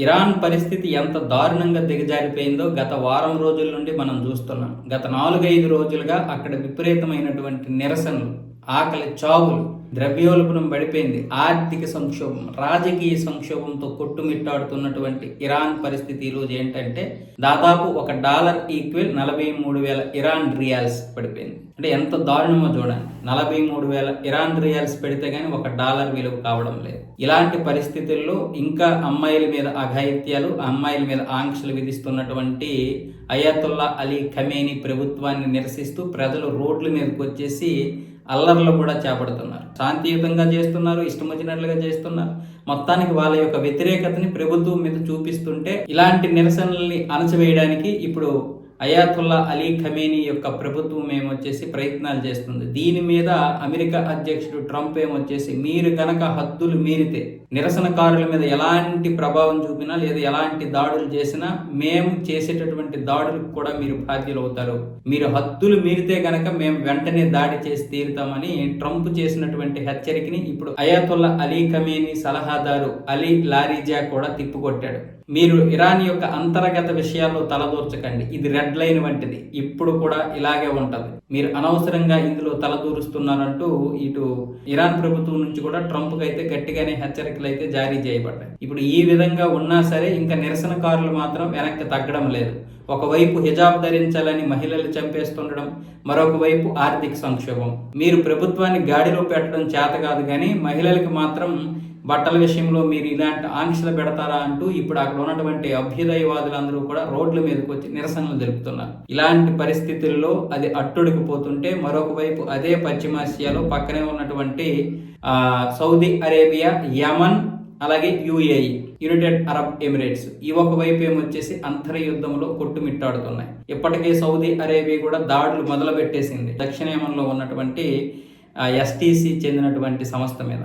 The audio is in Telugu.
ఇరాన్ పరిస్థితి ఎంత దారుణంగా దిగజారిపోయిందో గత వారం రోజుల నుండి మనం చూస్తున్నాం. గత నాలుగైదు రోజులుగా అక్కడ విపరీతమైనటువంటి నిరసనలు. ఆకలి చావులు ద్రవ్యోల్బణం పడిపోయింది. ఆర్థిక సంక్షోభం రాజకీయ సంక్షోభంతో కొట్టుమిట్టాడుతున్నటువంటి ఇరాన్ పరిస్థితి ఈరోజు ఏంటంటే దాదాపు ఒక డాలర్ ఈక్వల్ నలభై మూడు వేల ఇరాన్ రియాల్స్ పడిపోయింది. అంటే ఎంత దారుణమో చూడండి. నలభై మూడు వేల ఇరాన్ రియాల్స్ పెడితే కానీ ఒక డాలర్ విలువ కావడం లేదు. ఇలాంటి పరిస్థితుల్లో ఇంకా అమ్మాయిల మీద అఘాయిత్యాలు అమ్మాయిల మీద ఆంక్షలు విధిస్తున్నటువంటి అయాతుల్లా అలీ ఖమేని ప్రభుత్వాన్ని నిరసిస్తూ ప్రజలు రోడ్ల మీదకి వచ్చేసి అల్లర్లు కూడా చేపడుతున్నారు. శాంతియుతంగా చేస్తున్నారు ఇష్టం వచ్చినట్లుగా చేస్తున్నారు. మొత్తానికి వాళ్ళ యొక్క వ్యతిరేకతని ప్రభుత్వం మీద చూపిస్తుంటే ఇలాంటి నిరసనల్ని అణచివేయడానికి ఇప్పుడు అయాతుల్లా అలీ ఖమేనీ యొక్క ప్రభుత్వం ఏమొచ్చేసి ప్రయత్నాలు చేస్తుంది. దీని మీద అమెరికా అధ్యక్షుడు ట్రంప్ ఏమొచ్చేసి మీరు కనుక హద్దులు మీరితే నిరసనకారుల మీద ఎలాంటి ప్రభావం చూపినా లేదా ఎలాంటి దాడులు చేసినా మేము చేసేటటువంటి దాడులకు కూడా మీరు బాధ్యులు అవుతారు మీరు హద్దులు మీరితే కనుక మేము వెంటనే దాడి చేసి తీరుతామని ట్రంప్ చేసినటువంటి హెచ్చరికని ఇప్పుడు అయాతుల్లా అలీ ఖమేనీ సలహాదారు అలీ లారిజా కూడా తిప్పుకొట్టాడు. మీరు ఇరాన్ యొక్క అంతర్గత విషయాల్లో తలదూర్చకండి. ఇది రెడ్ హెడ్లైన్ వంటిది. ఇప్పుడు కూడా ఇలాగే ఉంటుంది. మీరు అనవసరంగా ఇందులో తలదూరుస్తున్నారంటూ ఇటు ఇరాన్ ప్రభుత్వం నుంచి కూడా ట్రంప్ అయితే గట్టిగానే హెచ్చరికలు అయితే జారీ చేయబడ్డాయి. ఇప్పుడు ఈ విధంగా ఉన్నా సరే ఇంకా నిరసనకారులు మాత్రం వెనక్కి తగ్గడం లేదు. ఒకవైపు హిజాబ్ ధరించాలని మహిళలు చంపేస్తుండడం మరొక వైపు ఆర్థిక సంక్షోభం. మీరు ప్రభుత్వాన్ని గాడిలో పెట్టడం చేత కాదు కానీ మహిళలకు మాత్రం బట్టల విషయంలో మీరు ఇలాంటి ఆంక్షలు పెడతారా అంటూ ఇప్పుడు అక్కడ ఉన్నటువంటి అభ్యుదయవాదులందరూ కూడా రోడ్ల మీదకి వచ్చి నిరసనలు జరుపుతున్నారు. ఇలాంటి పరిస్థితుల్లో అది అట్టుడికిపోతుంటే మరొకవైపు మరొక వైపు అదే పశ్చిమాసియాలో పక్కనే ఉన్నటువంటి సౌదీ అరేబియా యమన్ అలాగే యుఏఈ యునైటెడ్ అరబ్ ఎమిరేట్స్ ఈ ఒక వైపు ఏమొచ్చేసి అంతర్యుద్ధంలో కొట్టుమిట్టాడుతున్నాయి. ఇప్పటికే సౌదీ అరేబియా కూడా దాడులు మొదలుపెట్టేసింది. దక్షిణ యమన్లో ఉన్నటువంటి ఎస్టీసీ చెందినటువంటి సంస్థ మీద.